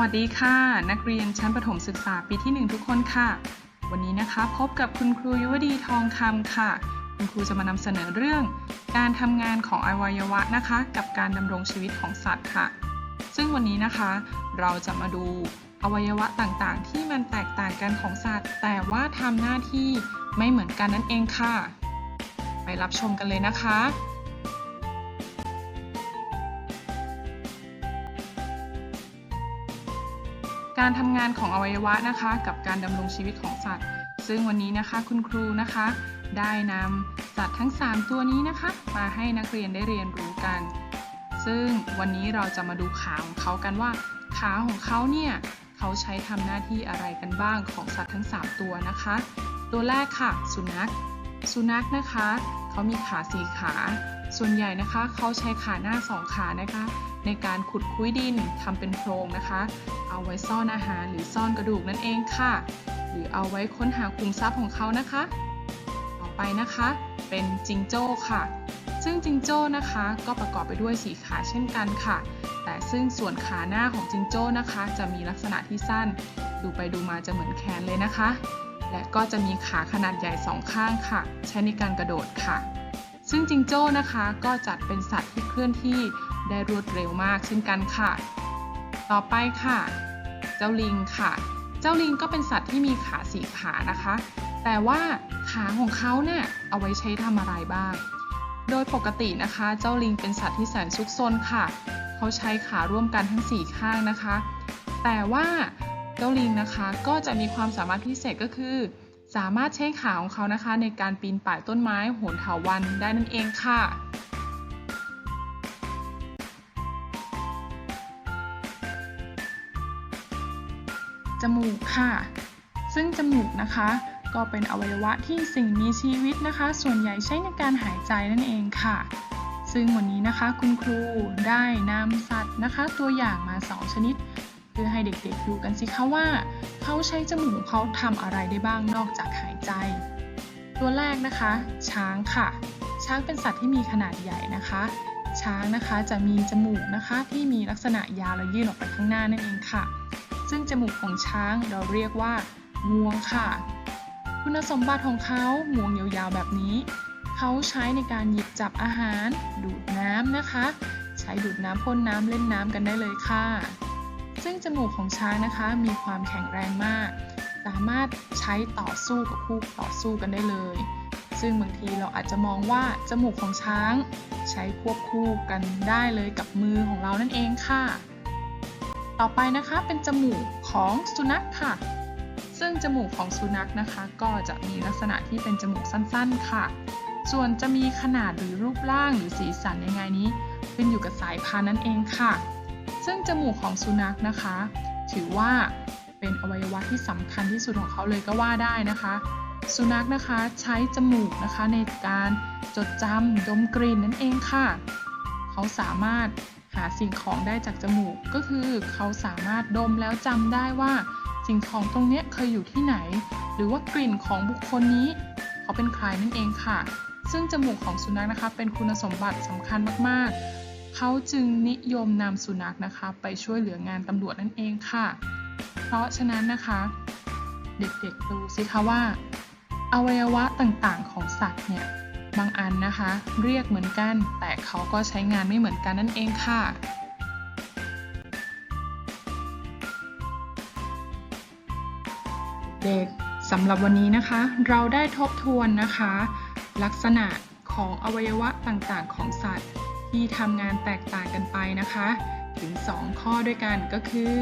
วัสดีค่ะ นักเรียนชั้นประถมศึกษาปีที่ 1 ทุกคนค่ะ วันนี้นะคะพบกับคุณครูยุวดีทองคำค่ะ คุณครูจะมานำเสนอเรื่อง การทำงานของอวัยวะนะคะ กับการดำรงชีวิตของสัตว์ค่ะ ซึ่งวันนี้นะคะ เราจะมาดูอวัยวะต่างๆ ที่มันแตกต่างกันของสัตว์ แต่ว่าทำหน้าที่ไม่เหมือนกันนั่นเองค่ะ ไปรับชมกันเลยนะคะ การทำงานของอวัยวะนะคะ กับการดำรงชีวิตของสัตว์ ซึ่งวันนี้นะคะคุณครูนะคะ ได้นำสัตว์ทั้ง 3 ตัวนี้นะคะ มาให้นักเรียนได้เรียนรู้กัน ซึ่งวันนี้เราจะมาดูขาของเขากันว่า ขาของเขาเนี่ยเขาใช้ทำหน้าที่อะไรกันบ้างของสัตว์ทั้ง 3 ตัวนะคะ ตัวแรกค่ะ สุนัข สุนัขนะคะ เขามีขาสี่ขา ส่วนใหญ่นะคะ เขาใช้ขาหน้าสองขานะคะ ในการขุดคุ้ยดินทำเป็นโพรงนะคะ เอาไว้ซ่อนอาหารหรือซ่อนกระดูกนั่นเองค่ะ หรือเอาไว้ค้นหาคุมทรัพย์ของเขานะคะ ต่อไปนะคะเป็นจิงโจ้ค่ะ ซึ่งจิงโจ้นะคะก็ประกอบไปด้วยสีขาเช่นกันค่ะ แต่ซึ่งส่วนขาหน้าของจิงโจ้นะคะ จะมีลักษณะที่สั้น ดูไปดูมาจะเหมือนแขนเลยนะคะ และก็จะมีขาขนาดใหญ่สองข้างค่ะ ใช้ในการกระโดดค่ะ ซึ่งจิงโจ้นะคะก็จัดเป็นสัตว์ที่เคลื่อนที่ ได้รวดเร็วมากเช่นกันค่ะ ต่อไปค่ะ เจ้าลิงค่ะ เจ้าลิงก็เป็นสัตว์ที่มีขาสี่ขานะคะ แต่ว่าขาของเขาเนี่ยเอาไว้ใช้ทำอะไรบ้าง โดยปกตินะคะ เจ้าลิงเป็นสัตว์ที่แสนซุกซนค่ะ เขาใช้ขาร่วมกันทั้งสี่ข้างนะคะ แต่ว่าเจ้าลิงนะคะก็จะมีความสามารถพิเศษก็คือ สามารถใช้ขาของเขานะคะ ในการปีนป่ายต้นไม้โหนเถาวัลย์ได้นั่นเองค่ะ จมูกค่ะ ซึ่งจมูกนะคะ ก็เป็นอวัยวะที่สิ่งมีชีวิตนะคะ ส่วนใหญ่ใช้ในการหายใจนั่นเองค่ะ ซึ่งวันนี้นะคะคุณครูได้นำสัตว์นะคะ ตัวอย่างมา 2 ชนิด เพื่อให้เด็กๆดูกันสิคะว่า เขาใช้จมูกเขาทำอะไรได้บ้างนอกจากหายใจ ตัวแรกนะคะ ช้างค่ะ ช้างเป็นสัตว์ที่มีขนาดใหญ่นะคะช้างนะคะจะมีจมูกนะคะที่มีลักษณะยาวและยื่นออกไปข้างหน้านั่นเองค่ะ ซึ่งจมูกของช้างเราเรียกว่างวงค่ะ คุณสมบัติของเขางวงยาวๆแบบนี้ เขาใช้ในการหยิบจับอาหาร ดูดน้ำนะคะ ใช้ดูดน้ำพ่นน้ำเล่นน้ำกันได้เลยค่ะ ซึ่งจมูกของช้างนะคะมีความแข็งแรงมาก สามารถใช้ต่อสู้กับคู่ต่อสู้กันได้เลย ซึ่งบางทีเราอาจจะมองว่าจมูกของช้าง ใช้ควบคู่กันได้เลยกับมือของเรานั่นเองค่ะ ต่อไปนะคะเป็นจมูกของสุนัขค่ะ ซึ่งจมูกของสุนัขนะคะ ก็จะมีลักษณะที่เป็นจมูกสั้นๆค่ะ ส่วนจะมีขนาดหรือรูปร่างหรือสีสันยังไงนี้ขึ้นอยู่กับสายพันธุ์นั่นเองค่ะ ซึ่งจมูกของสุนัขนะคะ ถือว่าเป็นอวัยวะที่สำคัญที่สุดของเขาเลยก็ว่าได้นะคะ สุนัขนะคะใช้จมูกนะคะในการจดจำดมกลิ่นนั่นเองค่ะ เขาสามารถ หาสิ่งของได้จากจมูก ก็คือเขาสามารถดมแล้วจำได้ว่า สิ่งของตรงนี้เคยอยู่ที่ไหน หรือว่ากลิ่นของบุคคลนี้ เขาเป็นใครนั่นเองค่ะ ซึ่งจมูกของสุนัขนะคะ เป็นคุณสมบัติสำคัญมากๆ เขาจึงนิยมนำสุนัขนะคะ ไปช่วยเหลืองานตำรวจนั่นเองค่ะ เพราะฉะนั้นนะคะ เด็กๆดูสิคะว่า อวัยวะต่างๆของสัตว์เนี่ย บางอันนะคะ เรียกเหมือนกัน แต่เขาก็ใช้งานไม่เหมือนกันนั่นเองค่ะ เด็กสำหรับวันนี้นะคะ เราได้ทบทวนนะคะ ลักษณะของอวัยวะต่างๆ ของสัตว์ ที่ทำงานแตกต่างกันไปนะคะ ถึง 2 ข้อด้วยกันก็คือ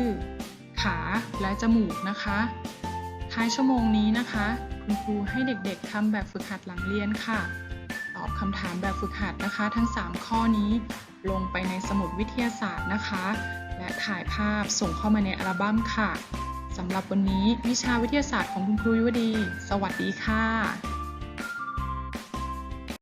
ขาและจมูกนะคะท้ายชั่วโมงนี้นะคะ คุณครูให้เด็กๆทำแบบฝึกหัดหลังเรียนค่ะ อบคำถามแบบฝึกหัดนะคะ ทั้ง 3 ข้อนี้ลงไปในสมุดวิทยาศาสตร์นะคะ และถ่ายภาพส่งเข้ามาในอัลบั้มค่ะสำหรับวันนี้วิชาวิทยาศาสตร์ของคุณครูยุวดี สวัสดีค่ะ